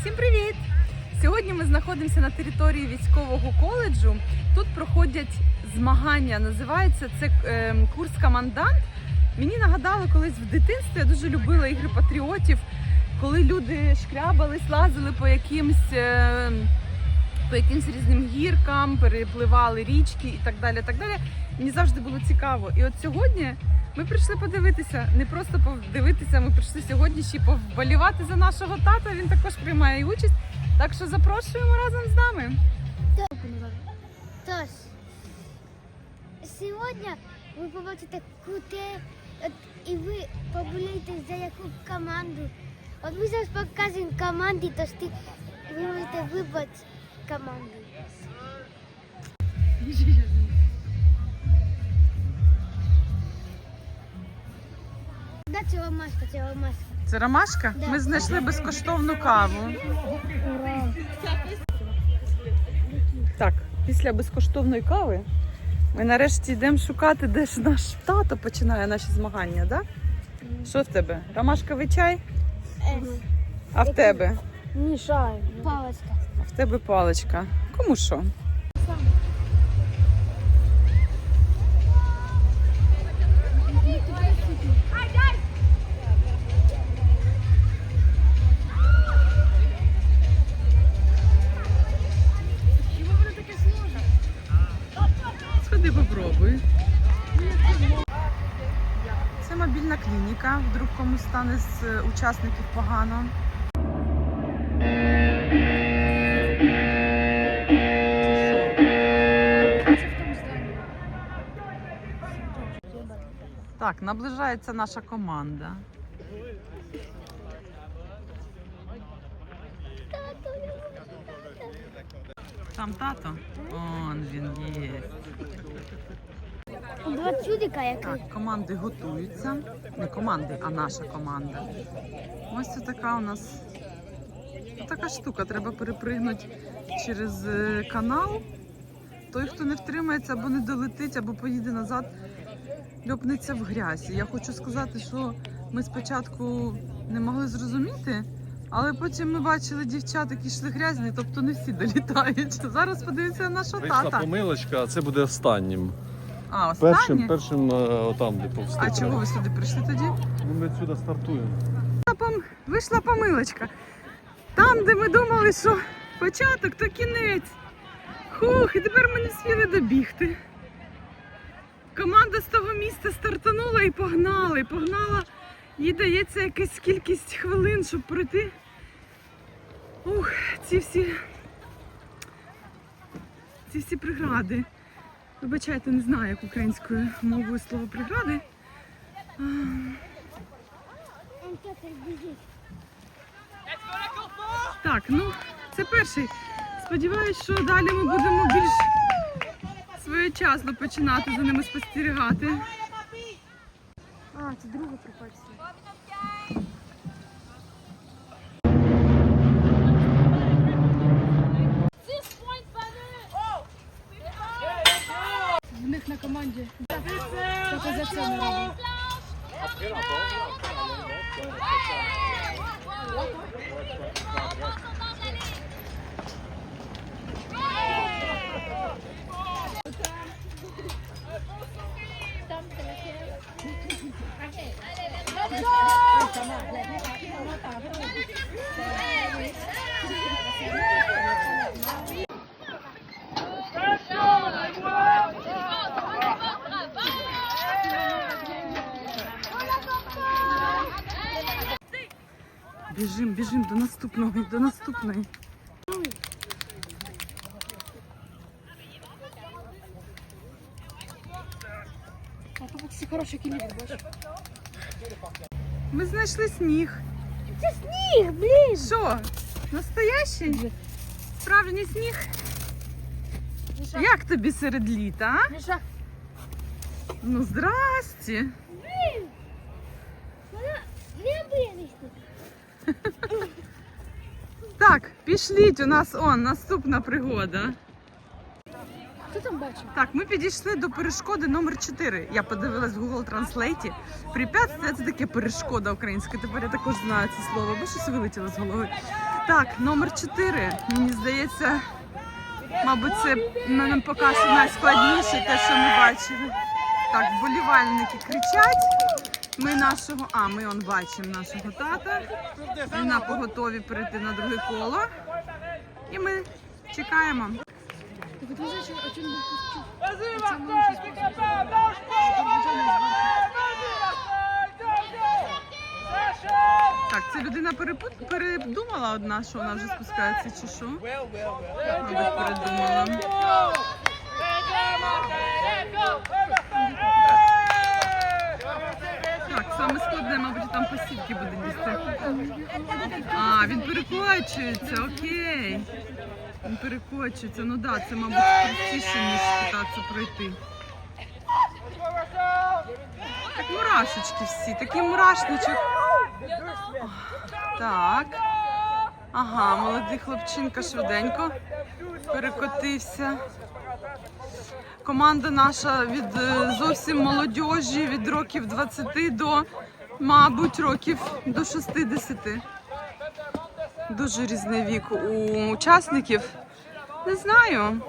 Всім привіт! Сьогодні ми знаходимося на території військового коледжу. Тут проходять змагання. Називається це е, курс командант. Мені нагадало колись в дитинстві я дуже любила ігри патріотів, коли люди шкрябались, лазили по якимсь. Е, по якимсь різним гіркам, перепливали річки і так далі. так далі. Мені завжди було цікаво. І от сьогодні ми прийшли подивитися, не просто подивитися, ми прийшли сьогодні ще повболівати за нашого тата. Він також приймає участь. Так що запрошуємо разом з нами. Тож, сьогодні ви побачите круте, от, і ви поболієте за яку команду. От ми зараз покажемо команди, тож ти, ви можете вибрати команду. Да, це ромашка, це ромашка. Це ромашка. Да. Ми знайшли безкоштовну каву. Так, після безкоштовної кави ми нарешті йдемо шукати, де ж наш тато починає наші змагання, так? Що в тебе? Ромашковий чай? А в тебе? Мішай. Палочка. А в тебе паличка. Кому що? Клініка. Вдруг комусь стане з е, учасників погано. Так, наближається наша команда. Там тато? Он він є. Два чудика яких. Так, команди готуються. Не команди, а наша команда. Ось це така у нас така штука. Треба перепригнути через е, канал. Той, хто не втримається або не долетить, або поїде назад, льопнеться в грязь. Я хочу сказати, що ми спочатку не могли зрозуміти, але потім ми бачили дівчат, які йшли грязні, тобто не всі долітають. Зараз подивіться на нашого Вийшла тата. помилочка, а це буде останнім. А, останнє? Першим, першим е, отам, де повсти. А чого ви сюди прийшли тоді? Ну, ми сюди стартуємо. пом- вийшла помилочка. Там, де ми думали, що початок, то кінець. Хух, і тепер ми не встигли добігти. Команда з того місця стартанула і погнала. І погнала. Їй дається якась кількість хвилин, щоб пройти. Ух, ці всі. Ці всі прегради. Вибачайте, не знаю, як українською мовою слово прегради. Так, ну це перший. Сподіваюсь, що далі ми будемо більш своєчасно починати за ними спостерігати. А, це друга пропорція. В них на команді. Тільки за це не робить. Біжим, біжим до наступного, до наступної. А тут всі хороші кілі, бачиш? Ми знайшли сніг. Це сніг, блін! Що? Настоящий? Справжній сніг? Як тобі серед літа? а? Міша, Ну, здрасті. Вона не винести. Так, пішліть, у нас он, наступна пригода. хто там бачив? Так, ми підійшли до перешкоди номер 4. Я подивилась в Google Translate. Препятствие це таке перешкода українська. Тепер я також знаю це слово, бо щось вилетіло з голови. Так, номер 4. Мені здається, мабуть, це нам поки що найскладніше, те, що ми бачили. Так, вболівальники кричать. Ми нашого, а ми он бачимо нашого тата. Він на поготові перейти на друге коло. І ми чекаємо. Так, це людина перепут... передумала одна, що вона вже спускається, чи що? Мабуть, передумала. Так, саме складне, мабуть, там посівки буде їсти. А, він перекочується, окей. Він перекочується. Ну так, да, це, мабуть, простіше, ніж питатися пройти. Так, мурашечки всі, такий мурашничок. Так. Ага, молодий хлопчинка швиденько перекотився. Команда наша від е, зовсім молодіжі, від років 20 до, мабуть, років до 60. Дуже різний вік у учасників. Не знаю.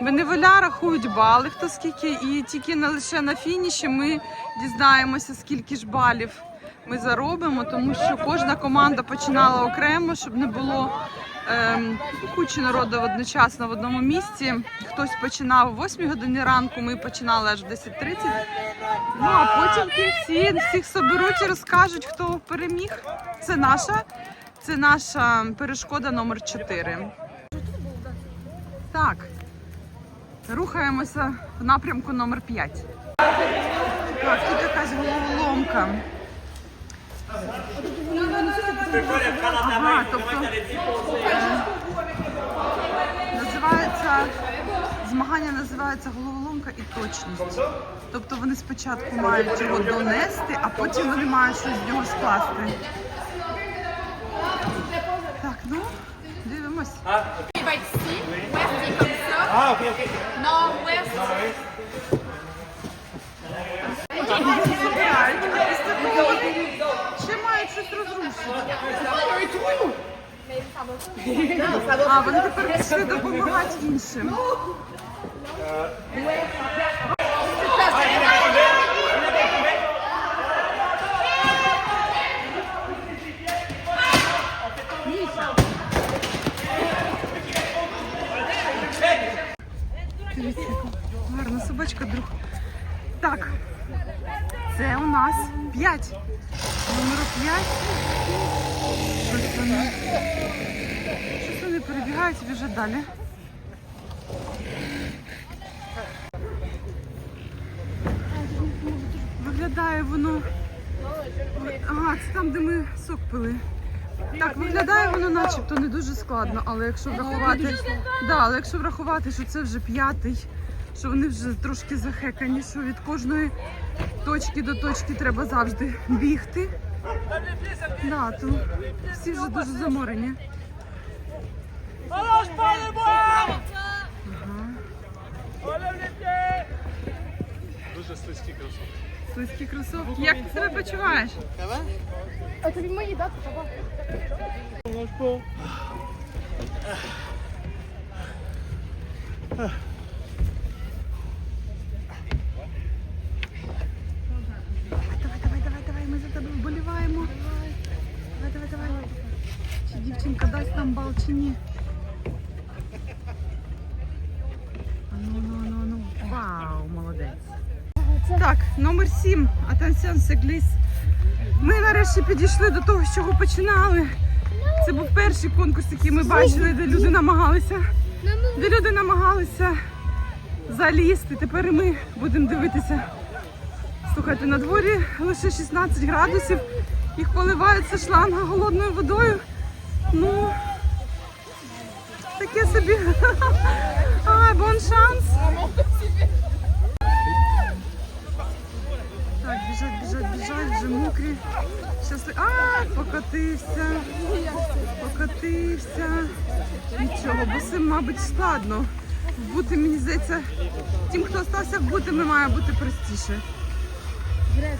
Беневоля рахують бали, хто скільки, і тільки на лише на фініші ми дізнаємося, скільки ж балів ми заробимо, тому що кожна команда починала окремо, щоб не було ем, кучі народу одночасно в одному місці. Хтось починав о 8 годині ранку, ми починали аж в 10.30. Ну а потім кінці всіх соберуть і розкажуть, хто переміг. Це наша, це наша перешкода номер 4. Так. Рухаємося в напрямку номер 5. Так, тут якась головоломка. Ага, тобто називається змагання називається головоломка і точність. Тобто вони спочатку мають його донести, а потім вони мають щось з нього скласти. Так, ну дивимось. northwest. Забирають, а після того ще мають щось розрушити. А, вони тепер іншим. Гарна собачка, друг. Так, це у нас 5. Номер 5. Щось вони. Перебігають і біжать далі. Виглядає воно. Ага, це там, де ми сок пили. Так, виглядає воно начебто не дуже складно, але якщо врахувати, да, але якщо врахувати, що це вже п'ятий, що вони вже трошки захекані, що від кожної точки до точки треба завжди бігти. Да, всі вже дуже заморені. Ага. Дуже слизькі кросовки. Слизькі кросовки. Як ти себе почуваєш? А тобі мої дати, папа? Давай, давай, давай, давай, ми за тебе вболіваємо. Давай, давай, давай. Чи дівчинка дасть нам бал чи ні? Ну, ну, ну, ну. Вау, молодець. Так, номер 7. Attention, Сегліс. Ми нарешті підійшли до того, з чого починали. Це був перший конкурс, який ми бачили, де люди намагалися. Де люди намагалися залізти. Тепер ми будемо дивитися. Слухайте, на дворі лише 16 градусів. Їх поливається шланга холодною водою. Ну таке собі. А, бон шанс. Так, біжать, біжать, біжать, вже мокрі. Щасли... А, покотився. Покотився. Нічого, бо цим, мабуть, складно. Бути, мені здається, тим, хто залишився в бутами, має бути простіше. Вряд.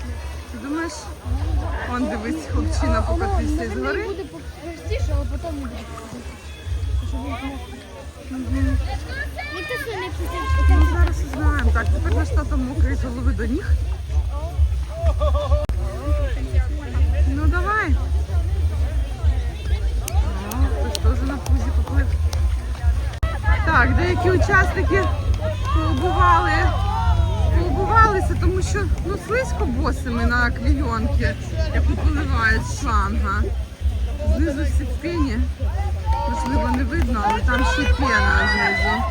Ти думаєш? Он дивись, хлопчина покотився з гори. буде по- тише, а потім не буде. Не. Ну, зараз узнаємо. Так, тепер наш тато мокрий з голови до ніг. Ну давай. О, хтось теж на пузі поплив. Так, деякі учасники поубували, поубувалися, тому що ну, слизько босими на клійонки, яку поливають з шланга. Знизу всі в. Можливо, не видно, але там ще пена знизу.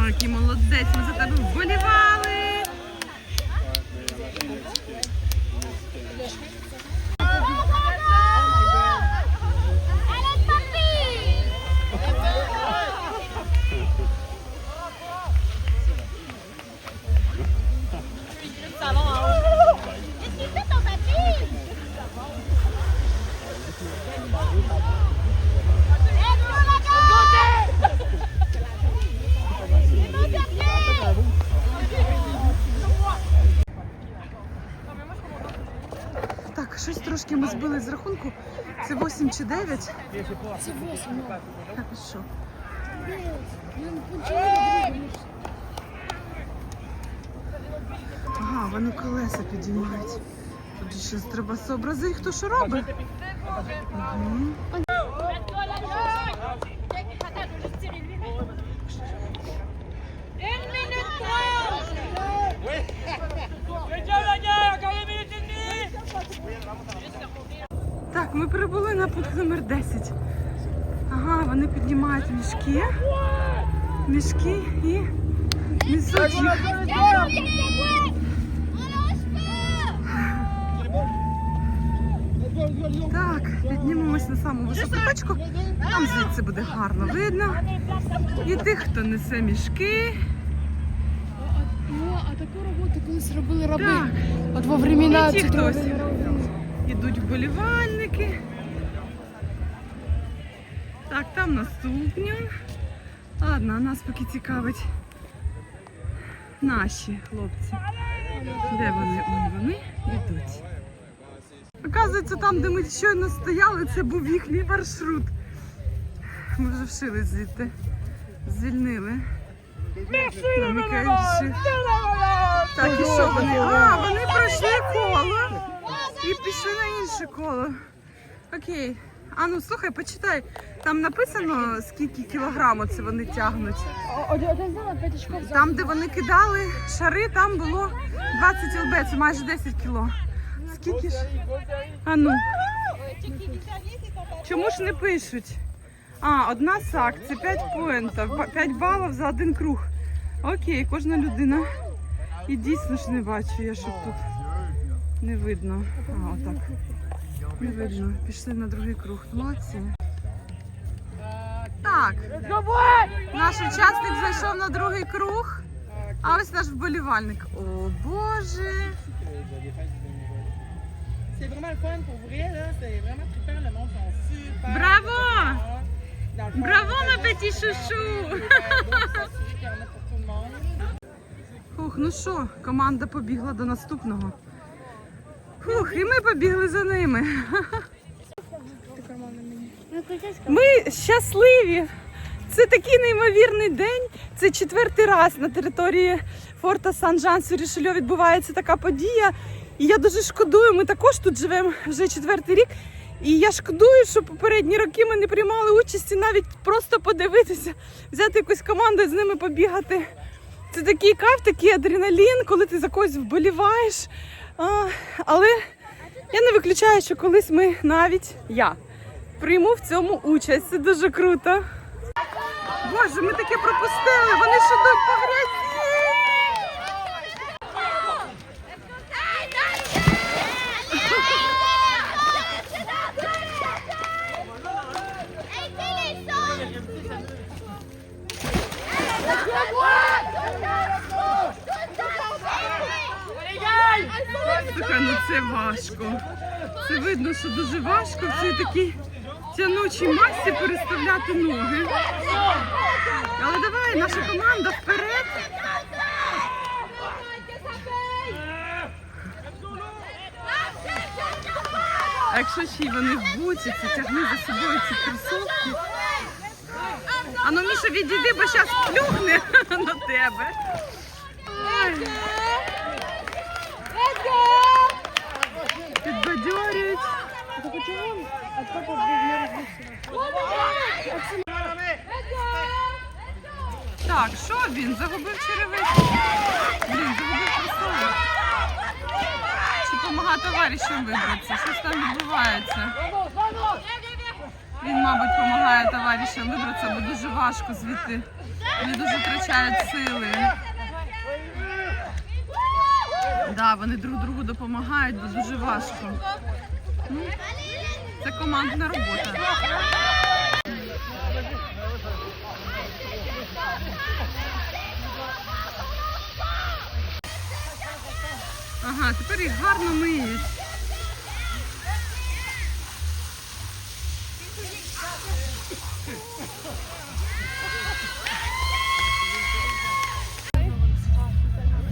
Ой, який молодець, ми за тебе вболівали. Чи 9? Це восьм, ну. Так, і що? Він почав другу. Ага, вони колеса підіймають. Тут ще треба зобразити, хто що робить. Так, ми прибули на пункт номер 10. Ага, вони піднімають мішки. Мішки і несуть їх. Так, піднімемось на саму високу точку. Там звідси буде гарно видно. І тих, хто несе мішки. Ну, а таку роботу колись робили раби. Так. От во времена І ті хтось. Ідуть вболівальники. Так, там наступні. Ладно, нас поки цікавить наші хлопці. Де вони? Он вони йдуть. Оказується, там, де ми щойно стояли, це був їхній маршрут. Ми вже вшили звідти. Звільнили. Так, і що вони? А, вони пройшли коло і пішли на інше коло. Окей. А ну слухай, почитай. Там написано, скільки кілограмів це вони тягнуть. Один знала 5 очков за. Там, де вони кидали шари, там було 20 ЛБ, це майже 10 кіло. Скільки ж? А ну. Чому ж не пишуть? А, одна сак, це 5 поінтів, 5 балів за один круг. Окей, кожна людина. І дійсно ж не бачу я, щоб тут не видно. А, отак. Не видно. Пішли на другий круг. Молодці. Так. Наш учасник зайшов на другий круг. А ось наш вболівальник. О Боже. C'est vraiment le fun pour vrai, là. C'est vraiment trippant. Le monde sont super. Браво, on ma fait petit juste, chouchou! euh. Фух, ну що, команда побігла до наступного. Фух, і ми побігли за ними. Ми щасливі. Це такий неймовірний день. Це четвертий раз на території форта Сан-Жан Сюрішельо відбувається така подія. І я дуже шкодую. Ми також тут живемо вже четвертий рік. І я шкодую, що попередні роки ми не приймали участі навіть просто подивитися, взяти якусь команду і з ними побігати. Це такий кайф, такий адреналін, коли ти за когось вболіваєш. А, але я не виключаю, що колись ми навіть я прийму в цьому участь. Це дуже круто. Боже, ми таке пропустили. Вони ще до по важко. Це видно, що дуже важко в цій такій тянучій масі переставляти ноги. Але давай, наша команда вперед. А якщо ще й вони в буці, це тягни за собою ці кросовки. А ну, Міша, відійди, бо зараз плюхне на тебе. Так, що він? Загубив черевички? Блін, загубив кросовок. Чи допомагає товаришам вибратися? Щось там відбувається. Він, мабуть, допомагає товаришам вибратися, бо дуже важко звідти. Вони дуже втрачають сили. Да, вони друг другу допомагають, бо дуже важко. Це командна робота. Ага, тепер їх гарно миють.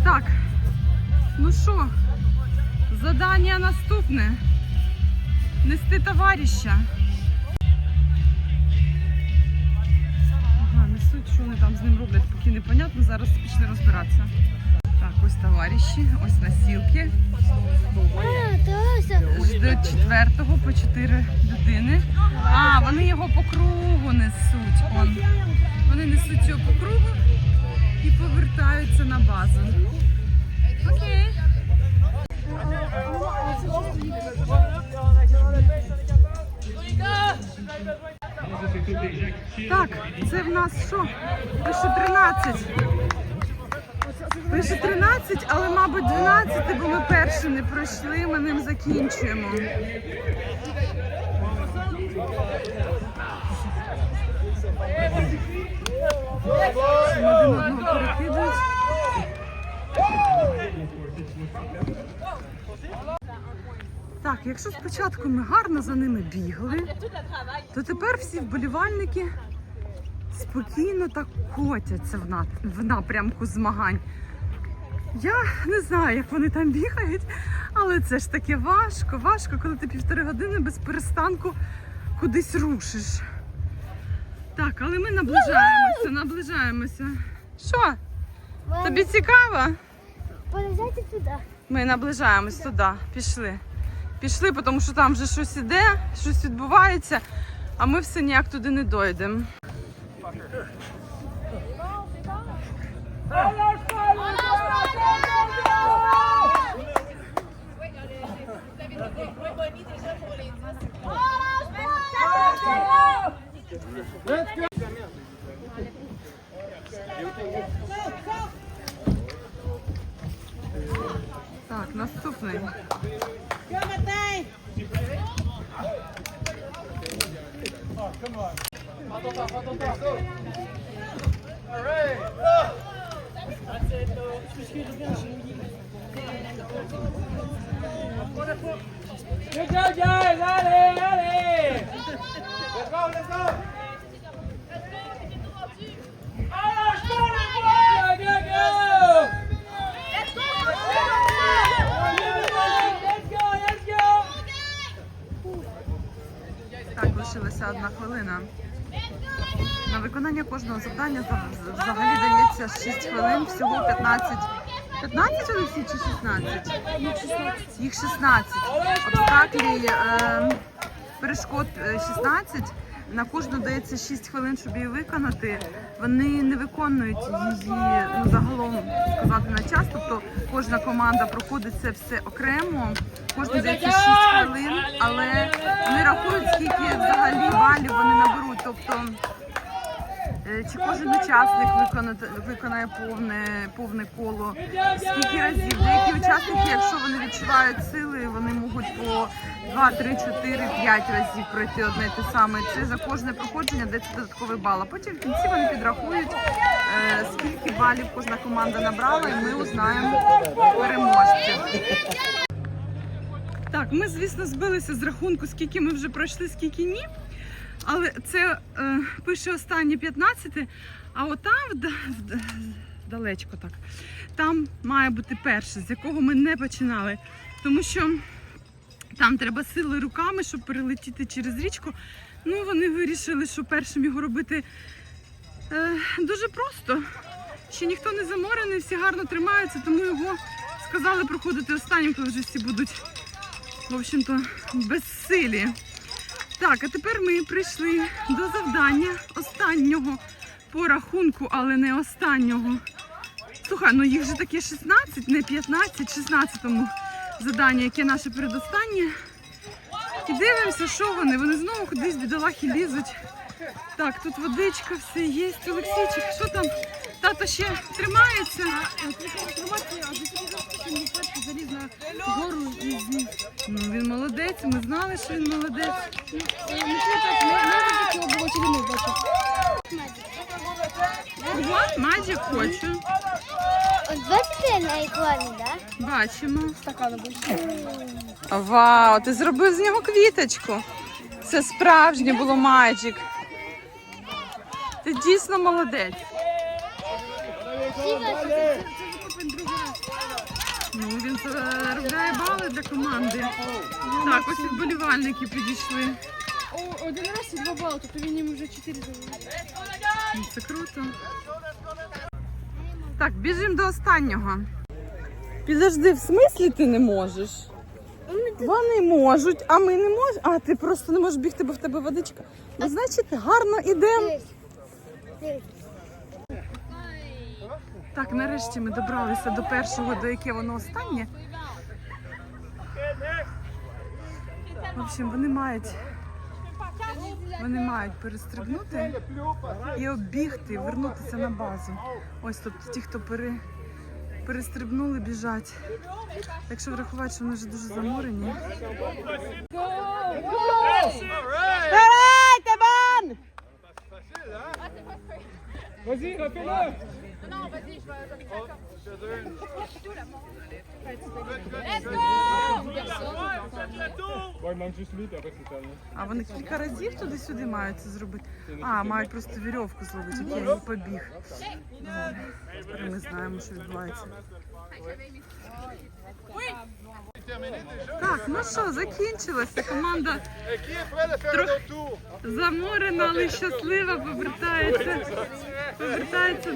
Так, ну що, задання наступне. Нести товариша. Ага, несуть, що вони там з ним роблять, поки непонятно. Зараз пішли розбиратися. Так, ось товариші, ось то Ждуть четвертого по чотири людини. А, вони його по кругу несуть. Он. Вони несуть його по кругу і повертаються на базу. Окей. Так, це в нас що? Пише 13. Пише 13, але, мабуть, 12, бо ми перші не пройшли, ми ним закінчуємо. Один. Так, якщо спочатку ми гарно за ними бігли, то тепер всі вболівальники спокійно так котяться в, на- в напрямку змагань. Я не знаю, як вони там бігають, але це ж таке важко, важко, коли ти півтори години без перестанку кудись рушиш. Так, але ми наближаємося, наближаємося. Що? Тобі цікаво? Полезайте туди. Ми наближаємось туди. Пішли. Пішли, тому що там вже щось іде, щось відбувається, а ми все ніяк туди не дойдемо. Так, наступний. Good job, guys! Allez, allez! Let's go, let's go! Так, лишилася одна хвилина. На виконання кожного завдання взагалі дається 6 хвилин, всього 15. 15 Олексій чи 16? Їх 16. Обстаклі е, перешкод е, 16. На кожну дається 6 хвилин, щоб її виконати. Вони не виконують її ну, загалом сказати на час. Тобто кожна команда проходить це все окремо. Кожна дається 6 хвилин, але не рахують, скільки взагалі балів вони наберуть. Тобто чи кожен учасник виконає, виконає повне, повне коло, скільки разів. Деякі учасники, якщо вони відчувають сили, вони можуть по 2, 3, 4, 5 разів пройти одне те саме. Це за кожне проходження дається додатковий бал. А потім в кінці вони підрахують, е, скільки балів кожна команда набрала, і ми узнаємо переможців. Так, ми, звісно, збилися з рахунку, скільки ми вже пройшли, скільки ні. Але це е, пише останнє 15, а отам далечко так. Там має бути перше, з якого ми не починали. Тому що Там треба сили руками, щоб перелетіти через річку. Ну, вони вирішили, що першим його робити е, дуже просто. Ще ніхто не заморений, всі гарно тримаються, тому його сказали проходити останнім, коли вже всі будуть, в общем-то, безсилі. Так, а тепер ми прийшли до завдання останнього по рахунку, але не останнього. Слухай, ну їх же таке 16, не 15, 16-му завдання, яке наше передостаннє. І дивимося, що вони. Вони знову кудись бідолахи лізуть. Так, тут водичка, все є. Олексійчик, що там? Тато ще тримається. Ну він молодець, ми знали, що він молодець. Ого, Маджик. От бачите на екрані, да? Бачимо. Стакана. Вау, ти зробив з нього квіточку. Це справжнє було Маджик. Ти дійсно молодець. Всі ваші Це викупин другий раз. Ну, він заробляє бали для команди. Так, ось вболівальники підійшли. О, один раз і два бали, тобто він їм вже чотири. Ну, Це круто. Так, біжимо до останнього. Підожди, в смислі ти не можеш? Вони можуть, а ми не можемо. А ти просто не можеш бігти, бо в тебе водичка. Ну, значить, гарно ідемо. Так, нарешті ми добралися до першого, до яке воно останнє. В общем, вони мають. Вони мають перестрибнути і оббігти, вернутися на базу. Ось тут ті, хто пере, перестрибнули, біжать. Якщо врахувати, що вони вже дуже заморені. Vas-y, refais-le! Non, vas-y, je vais. А вони кілька разів туди-сюди мають це зробити. А, мають просто вірьовку зловити, як я її побіг. Тепер ми знаємо, що відбувається. Так, ну що, закінчилося. Команда трохи заморена, але щаслива, повертається. Повертається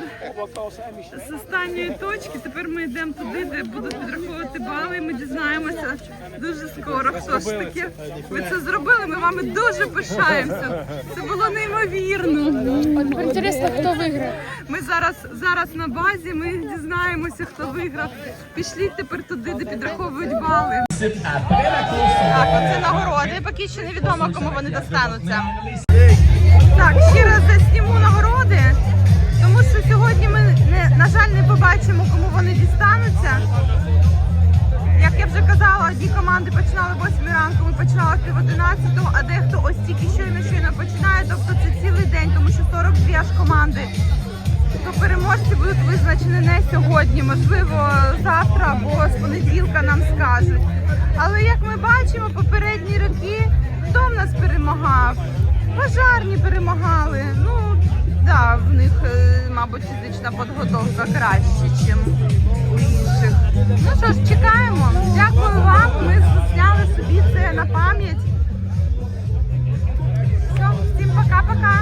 з останньої точки. Тепер ми йдемо туди, де будуть підраховувати бали. і Ми дізнаємося дуже скоро. Хто ж таке? Ви це зробили? Ми вами дуже пишаємося. Це було неймовірно. Інтересно, хто виграє. Ми зараз зараз на базі. Ми дізнаємося, хто виграв. Пішліть тепер туди, де підраховують бали. Так, оце нагороди. Поки що невідомо, кому вони достануться. Так, ще раз засніму нагороди, тому що сьогодні ми не, на жаль не побачимо, кому вони дістануться. Як я вже казала, одні команди починали в 8 ранку, ми починали пів 11, а дехто ось тільки щойно щойно починає, тобто це цілий день, тому що 42 аж команди. То переможці будуть визначені не сьогодні, можливо, завтра або з понеділка нам скажуть. Але як ми бачимо, попередні роки, хто в нас перемагав? Пожарні перемагали. Ну, да, в них, е, мабуть, фізична підготовка краще, ніж у інших. Ну що ж, чекаємо. Дякую вам. Ми зняли собі це на пам'ять. Все, всім пока-пока.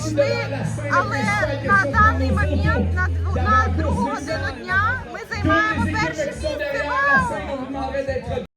пройшли, але на даний момент, на, на другу годину дня, ми займаємо перше місце. Вау!